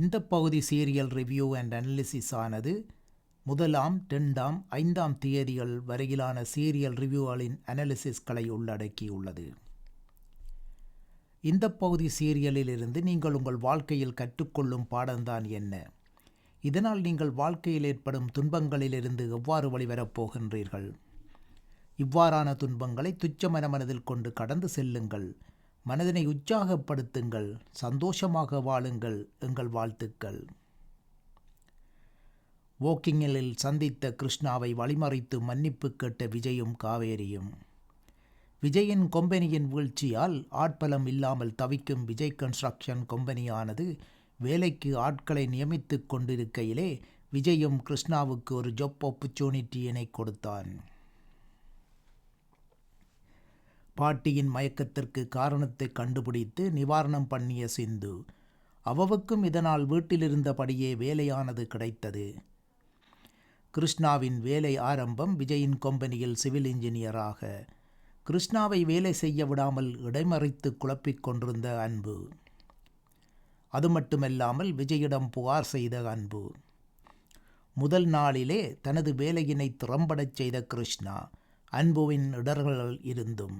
இந்த பகுதி serial review and analysis ஆனது முதலாம் ரெண்டாம் ஐந்தாம் தேதிகள் வரையிலான சீரியல் ரிவ்யூகளின் அனாலிசிஸ்களை உள்ளடக்கியுள்ளது. இந்த பகுதி சீரியலிலிருந்து நீங்கள் உங்கள் வாழ்க்கையில் கற்றுக்கொள்ளும் பாடம்தான் என்ன? இதனால் நீங்கள் வாழ்க்கையில் ஏற்படும் துன்பங்களிலிருந்து எவ்வாறு வழிவரப் போகின்றீர்கள்? இவ்வாறான துன்பங்களை துச்சமன மனதில் கொண்டு கடந்து செல்லுங்கள். மனதினை உற்சாகப்படுத்துங்கள் சந்தோஷமாக வாழுங்கள் எங்கள் வாழ்த்துக்கள். வாக்கிங்கில் சந்தித்த கிருஷ்ணாவை வழிமறித்து மன்னிப்பு கேட்ட விஜயும் காவேரியும். விஜயின் கொம்பெனியின் வீழ்ச்சியால் ஆட்பலம் இல்லாமல் தவிக்கும் விஜய் கன்ஸ்ட்ரக்ஷன் கொம்பெனியானது வேலைக்கு ஆட்களை நியமித்துக் கொண்டிருக்கையிலே விஜயும் கிருஷ்ணாவுக்கு ஒரு ஜொப் ஆப்பர்ச்சுனிட்டியினை கொடுத்தான். பாட்டியின் மயக்கத்திற்கு காரணத்தை கண்டுபிடித்து நிவாரணம் பண்ணிய சிந்து அவவுக்கும் இதனால் வீட்டிலிருந்தபடியே வேலையானது கிடைத்தது. கிருஷ்ணாவின் வேலை ஆரம்பம் விஜயின் கம்பெனியில் சிவில் இன்ஜினியராக. கிருஷ்ணாவை வேலை செய்ய விடாமல் இடைமறித்து குழப்பிக் கொண்டிருந்த அன்பு. அது மட்டுமல்லாமல் விஜயிடம் புகார் செய்த அன்பு. முதல் நாளிலே தனது வேலையினை திறம்படச் செய்த கிருஷ்ணா அன்புவின் இடர்கள் இருந்தும்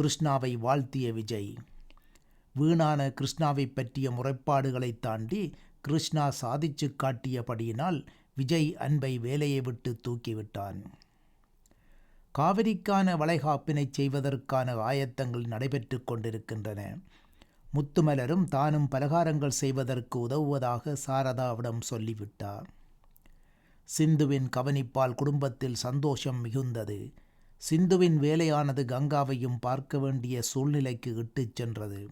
கிருஷ்ணாவை வாழ்த்திய விஜய். வீணான கிருஷ்ணாவை பற்றிய முறைப்பாடுகளை தாண்டி கிருஷ்ணா சாதிச்சு காட்டியபடியினால் விஜய் அன்பை வேலையை விட்டு தூக்கிவிட்டான். காவிரிக்கான வளைகாப்பினை செய்வதற்கான ஆயத்தங்கள் நடைபெற்று கொண்டிருக்கின்றன. முத்துமலரும் தானும் பலகாரங்கள் செய்வதற்கு உதவுவதாக சாரதாவிடம் சொல்லிவிட்டார். சிந்துவின் கவனிப்பால் குடும்பத்தில் சந்தோஷம் மிகுந்தது. சிந்துவின் வேலையானது கங்காவையும் பார்க்க வேண்டிய சூழ்நிலைக்கு இட்டுச் சென்றது.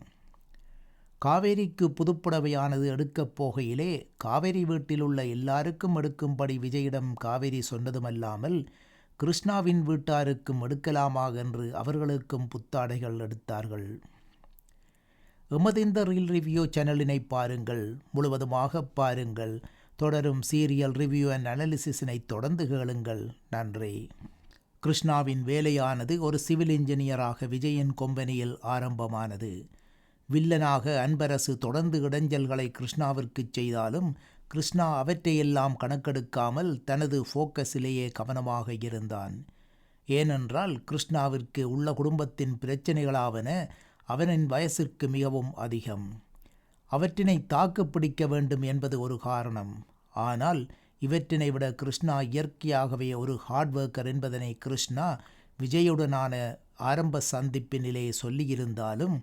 காவேரிக்கு புதுப்புடவையானது எடுக்கப் போகையிலே காவேரி வீட்டில் உள்ள எல்லாருக்கும் எடுக்கும்படி விஜயிடம் காவேரி சொன்னதுமல்லாமல் கிருஷ்ணாவின் வீட்டாருக்கும் எடுக்கலாமா என்று அவர்களுக்கும் புத்தாடைகள் எடுத்தார்கள். எமது இந்த ரீல் ரிவ்யூ சேனலினை பாருங்கள் முழுவதுமாக பாருங்கள் தொடரும் சீரியல் ரிவ்யூ அண்ட் அனாலிசிஸினை தொடர்ந்து கேளுங்கள். நன்றி. கிருஷ்ணாவின் வேலையானது ஒரு சிவில் இன்ஜினியராக விஜயன் கொம்பெனியில் ஆரம்பமானது. வில்லனாக அன்பரசு தொடர்ந்து இடைஞ்சல்களை கிருஷ்ணாவிற்கு செய்தாலும் கிருஷ்ணா அவற்றையெல்லாம் கணக்கெடுக்காமல் தனது ஃபோக்கஸிலேயே கவனமாக இருந்தான். ஏனென்றால் கிருஷ்ணாவிற்கு உள்ள குடும்பத்தின் பிரச்சனைகளாவன அவனின் வயசிற்கு மிகவும் அதிகம். அவற்றினை தாக்கு பிடிக்க வேண்டும் என்பது ஒரு காரணம். ஆனால் இவற்றினை விட கிருஷ்ணா இயற்கையாகவே ஒரு ஹார்ட் ஒர்க்கர் என்பதனை கிருஷ்ணா விஜயுடனான ஆரம்ப சந்திப்பினிலே சொல்லியிருந்தாலும்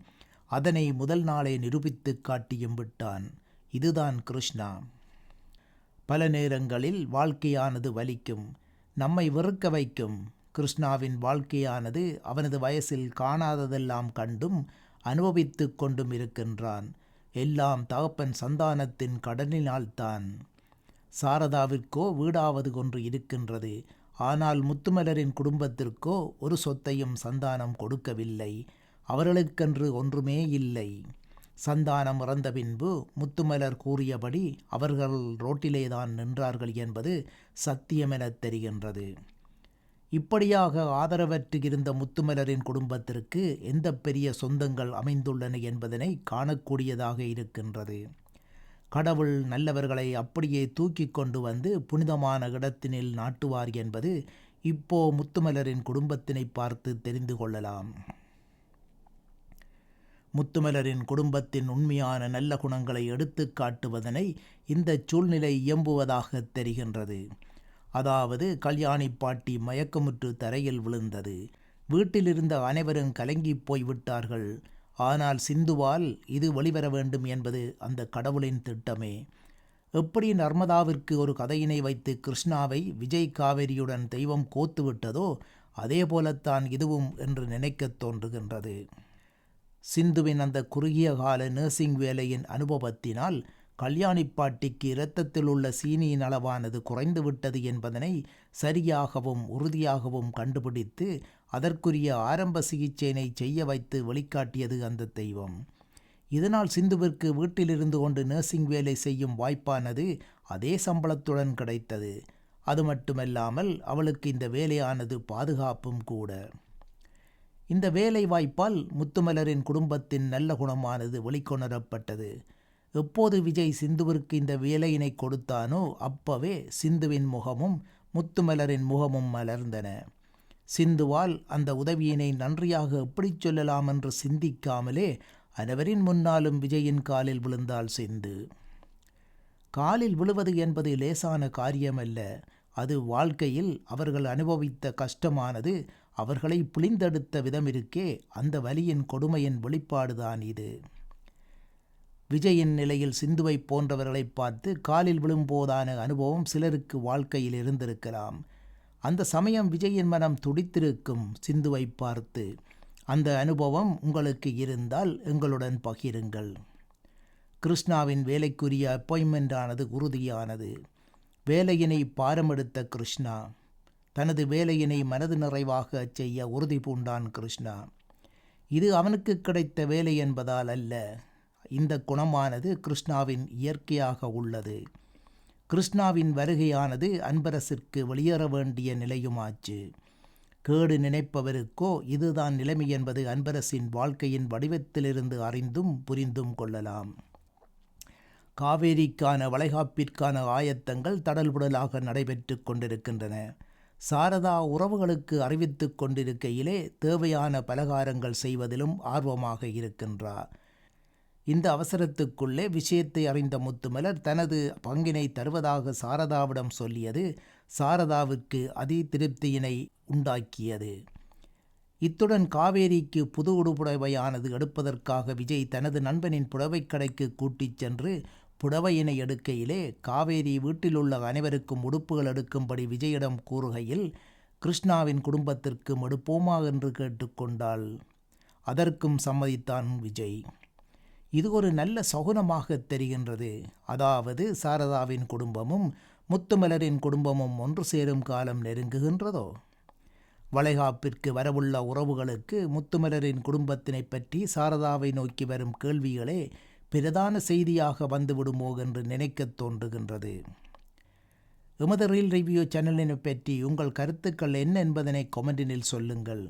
அதனை முதல் நாளே நிரூபித்து காட்டியும் விட்டான். இதுதான் கிருஷ்ணா. பல நேரங்களில் வாழ்க்கையானது வலிக்கும். நம்மை வெறுக்க வைக்கும். கிருஷ்ணாவின் வாழ்க்கையானது அவனது வயசில் காணாததெல்லாம் கண்டும் அனுபவித்து கொண்டும் இருக்கின்றான். எல்லாம் தகப்பன் சந்தானத்தின் கடனினால்தான். சாரதாவிற்கோ வீடாவது ஒன்று இருக்கின்றது. ஆனால் முத்துமலரின் குடும்பத்திற்கோ ஒரு சொத்தையும் சந்தானம் கொடுக்கவில்லை. அவர்களுக்கென்று ஒன்றுமே இல்லை. சந்தானம் இறந்த பின்பு முத்துமலர் கூறியபடி அவர்கள் ரோட்டிலேதான் நின்றார்கள் என்பது சத்தியமெனத் தெரிகின்றது. இப்படியாக ஆதரவற்று இருந்த முத்துமலரின் குடும்பத்திற்கு எந்த பெரிய சொந்தங்கள் அமைந்துள்ளன என்பதனை காணக்கூடியதாக இருக்கின்றது. கடவுள் நல்லவர்களை அப்படியே தூக்கி கொண்டு வந்து புனிதமான இடத்தினில் நாட்டுவார் என்பது இப்போ முத்துமலரின் குடும்பத்தினை பார்த்து தெரிந்து கொள்ளலாம். முத்துமலரின் குடும்பத்தின் உண்மையான நல்ல குணங்களை எடுத்து காட்டுவதனை இந்த சூழ்நிலை இயம்புவதாக தெரிகின்றது. அதாவது கல்யாணி பாட்டி மயக்கமுற்று தரையில் விழுந்தது. வீட்டிலிருந்த அனைவரும் கலங்கி போய்விட்டார்கள். ஆனால் சிந்துவால் இது வெளிவர வேண்டும் என்பது அந்த கடவுளின் திட்டமே. எப்படி நர்மதாவிற்கு ஒரு கதையினை வைத்து கிருஷ்ணாவை விஜய் காவேரியுடன் தெய்வம் கோத்துவிட்டதோ அதே போலத்தான் இதுவும் என்று நினைக்கத் தோன்றுகின்றது. சிந்துவின் அந்த குறுகிய கால நர்சிங் வேலையின் அனுபவத்தினால் கல்யாணி பாட்டிக்கு இரத்தத்தில் உள்ள சீனியின் அளவானது குறைந்துவிட்டது என்பதனை சரியாகவும் உறுதியாகவும் கண்டுபிடித்து அதற்குரிய ஆரம்ப சிகிச்சையினை செய்ய வைத்து வெளிக்காட்டியது அந்த தெய்வம். இதனால் சிந்துவிற்கு வீட்டிலிருந்து கொண்டு நர்சிங் வேலை செய்யும் வாய்ப்பானது அதே சம்பளத்துடன் கிடைத்தது. அது மட்டுமல்லாமல் அவளுக்கு இந்த வேலையானது பாதுகாப்பும் கூட. இந்த வேலை வாய்ப்பால் முத்துமலரின் குடும்பத்தின் நல்ல குணமானது வெளிக்கொணரப்பட்டது. எப்போது விஜய் சிந்துவிற்கு இந்த வேலையினை கொடுத்தானோ அப்பவே சிந்துவின் முகமும் முத்துமலரின் முகமும் மலர்ந்தன. சிந்துவால் அந்த உதவியினை நன்றியாக எப்படிச் சொல்லலாம் என்று சிந்திக்காமலே அனைவரின் முன்னாலும் விஜயின் காலில் விழுந்தாள் சிந்து. காலில் விழுவது என்பது லேசான காரியமல்ல. அது வாழ்க்கையில் அவர்கள் அனுபவித்த கஷ்டமானது அவர்களை புளிந்தெடுத்த விதமிருக்கே அந்த வலியின் கொடுமையின் வெளிப்பாடுதான் இது. விஜயின் நிலையில் சிந்துவை போன்றவர்களை பார்த்து காலில் விழும்போதான அனுபவம் சிலருக்கு வாழ்க்கையில் இருந்திருக்கலாம். அந்த சமயம் விஜயின் மனம் துடித்திருக்கும் சிந்துவை பார்த்து அந்த அனுபவம் உங்களுக்கு இருந்தால் எங்களுடன் பகிருங்கள். கிருஷ்ணாவின் வேலைக்குரிய அப்பாயின்மெண்ட் ஆனது உறுதியானது. வேலையினை பாரமெடுத்த கிருஷ்ணா தனது வேலையினை மனது நிறைவாக செய்ய உறுதி பூண்டான் கிருஷ்ணா. இது அவனுக்கு கிடைத்த வேலை என்பதால் அல்ல. இந்த குணமானது கிருஷ்ணாவின் இயற்கையாக உள்ளது. கிருஷ்ணாவின் வருகையானது அன்பரசிற்கு வெளியேற வேண்டிய நிலையுமாச்சு. கேடு நினைப்பவருக்கோ இதுதான் நிலைமை என்பது அன்பரசின் வாழ்க்கையின் வடிவத்திலிருந்து அறிந்தும் புரிந்தும் கொள்ளலாம். காவேரிக்கான வளைகாப்பிற்கான ஆயத்தங்கள் தடல்புடலாக நடைபெற்று கொண்டிருக்கின்றன. சாரதா உறவுகளுக்கு அறிவித்து கொண்டிருக்கையிலே தேவையான பலகாரங்கள் செய்வதிலும் ஆர்வமாக இருக்கின்றார். இந்த அவசரத்துக்குள்ளே விஷயத்தை அறிந்த முத்துமலர் தனது பங்கினை தருவதாக சாரதாவிடம் சொல்லியது சாரதாவிற்கு அதி திருப்தியினை உண்டாக்கியது. இத்துடன் காவேரிக்கு புது உடுப்புடவையானது எடுப்பதற்காக விஜய் தனது நண்பனின் புடவைக் கடைக்கு கூட்டிச் சென்று புடவையினை எடுக்கையிலே காவேரி வீட்டிலுள்ள அனைவருக்கும் உடுப்புகள் எடுக்கும்படி விஜயிடம் கூறுகையில் கிருஷ்ணாவின் குடும்பத்திற்கும் எடுப்போமா? என்று கேட்டுக்கொண்டாள் அதற்கும் சம்மதித்தான் விஜய். இது ஒரு நல்ல சகுனமாக தெரிகின்றது. அதாவது சாரதாவின் குடும்பமும் முத்துமலரின் குடும்பமும் ஒன்று சேரும் காலம் நெருங்குகின்றதோ? வளைகாப்பிற்கு வரவுள்ள உறவுகளுக்கு முத்துமலரின் குடும்பத்தினை பற்றி சாரதாவை நோக்கி வரும் கேள்விகளே பிரதான செய்தியாக வந்துவிடுமோ என்று நினைக்கத் தோன்றுகின்றது. எமது ரீல் ரிவ்யூ சேனலினை பற்றி உங்கள் கருத்துக்கள் என்ன என்பதனை கொமெண்டினில் சொல்லுங்கள்.